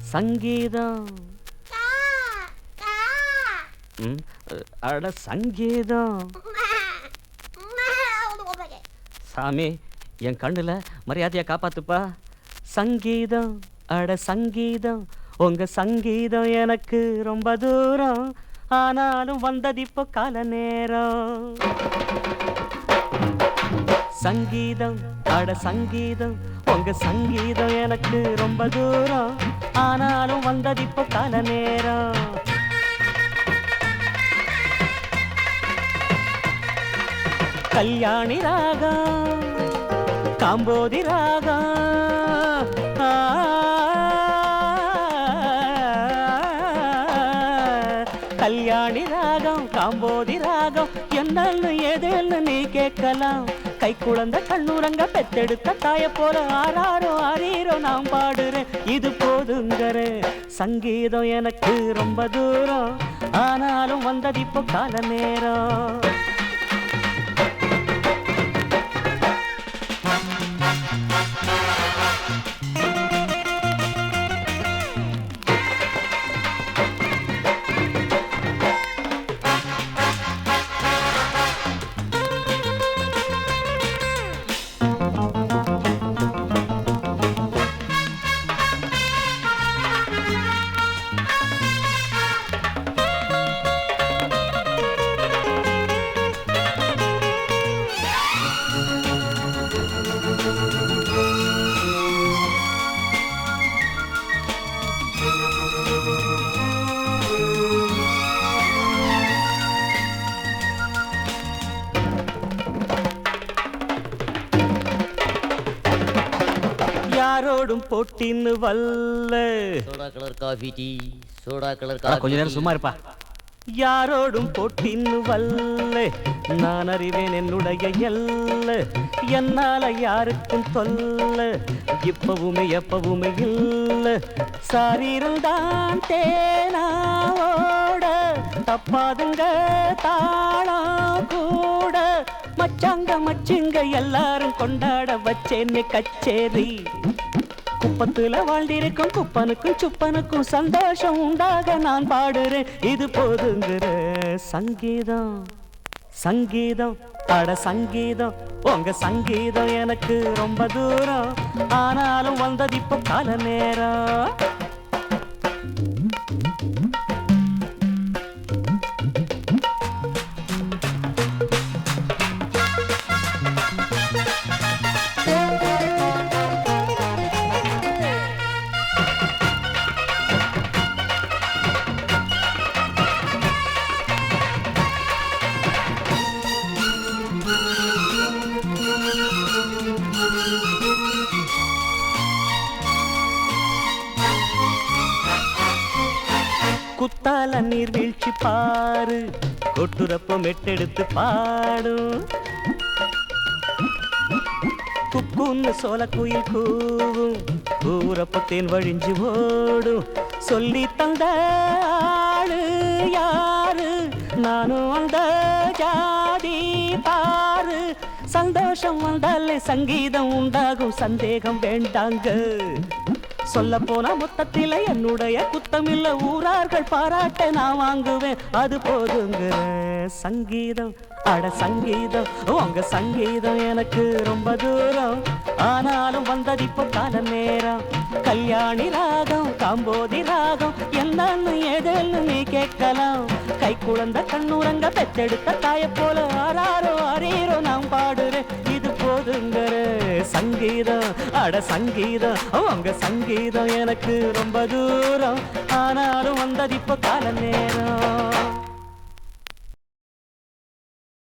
சங்கீதம். அட சங்கீதம். சாமி என் கண்ணுல மரியாதையை காப்பாத்துப்பா. சங்கீதம். அட சங்கீதம். உங்க சங்கீதம் எனக்கு ரொம்ப தூரம். ஆனாலும் வந்தது இப்போ கால நேரம். சங்கீதம் அட சங்கீதம் உங்க சங்கீதம் எனக்கு ரொம்ப தூரம். ஆனாலும் வந்தது இப்போ கால நேரம். கல்யாணி ராகம் காம்போதி ராகம் கல்யாணி ராகம் காம்போதி ராகம் என்னன்னு ஏதேன்னு நீ கேட்கலாம். கை குழந்த கண்ணுரங்க பெத்தெடுத்த தாய போல ஆறாரோ ஆறீரோ நான் பாடுறேன். இது போதுங்கிற சங்கீதம் எனக்கு ரொம்ப தூரம். ஆனாலும் வந்தது இப்போ கால நேரம் யாரோடும் போட்டின்னு வல்ல. Soda colour coffee tea soda colour அட, கொஞ்ச நேரம் சும்மா இருப்பா. யாரோடும் போட்டின்னு வல்ல. நான் அறிவேன் என்னுடைய எல்ல. என்னால யாருக்கும் தொல்ல. இப்பவுமே எப்பவுமே இல்ல. சாரீரம்தான் தேனாவோட தப்பாதுங்க தாளம் கூட. மச்சாங்க மச்சுங்க எல்லாரும் கொண்டாட வச்சேன்னு கச்சேரி. குப்பத்துல வாழ்ந்திருக்கும் குப்பனுக்கும் சுப்பனுக்கும் சந்தோஷம் உண்டாக நான் பாடுறேன். இது போதுங்கிற சங்கீதம். சங்கீதம். அட சங்கீதம். உங்க சங்கீதம் எனக்கு ரொம்ப தூரம். ஆனாலும் வந்தது இப்போ கால நேரம். குத்தால நீர் வீழ்ச்சி பாரு. கொட்டுறப்ப மெட்டெடுத்து பாடும். குக்குன்னு சோல குயில் கூவும். கூறப்ப தேன் வழிஞ்சு ஓடும். சொல்லி தந்த ஆளு யாரு? நானும் அந்த ஜாதி பாரு. சந்தோஷம் வந்தாலே சங்கீதம் உண்டாகும். சந்தேகம் வேண்டாங்க. சொல்ல போனா மொத்தத்தில என்னுடைய குத்தமில்ல ஊரார்கள் பாராட்ட நான் வாங்குவேன். அது போதுங்கிற சங்கீதம். அட சங்கீதம். உங்க சங்கீதம் எனக்கு ரொம்ப தூரம். ஆனாலும் வந்தது இப்போ கால நேரம். கல்யாணி ராகம் காம்போதி ராகம் என்னன்னு ஏதேன்னு நீ கேட்கலாம். கை குழந்த கண்ணுரங்க பெத்தெடுத்த தாய போல ஆறாரோ அறிய சங்கீதம். அட சங்கீதம். அங்க சங்கீதம் எனக்கு ரொம்ப தூரம். ஆனாலும் வந்தது இப்போ கால நேரம்